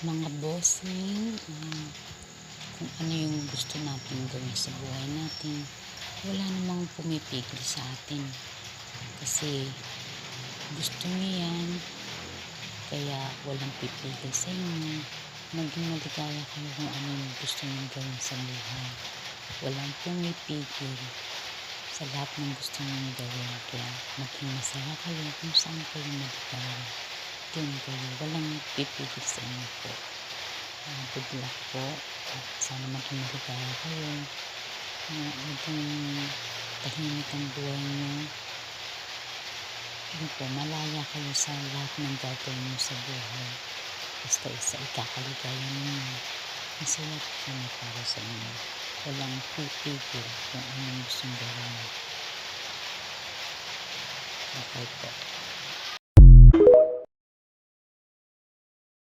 mga bossing, ah, kung ano yung gusto natin gawin sa buhay natin, wala namang pumipigil sa atin. Kasi gusto niyo yan, kaya walang pipigil sa inyo. Maging maligaya kayo kung ano yung gusto niyo gawin sa buhay. Walang pumipigil sa lahat ng gusto niyo gawin. Kaya maging masaya kayo kung saan kayo maligaya. Doon kayo, walang pipigil sa inyo po. Uh, good luck po. At sana maging maligaya kayo. Uh, maging tahimik ang buhay niyo. Yun po, malaya kayo sa lahat ng gagawin niyo sa buhay. Basta isa ikakaligaya niyo. Masaya po kami para sa inyo. Walang pipigil kung anong gustong gawin. Okay po.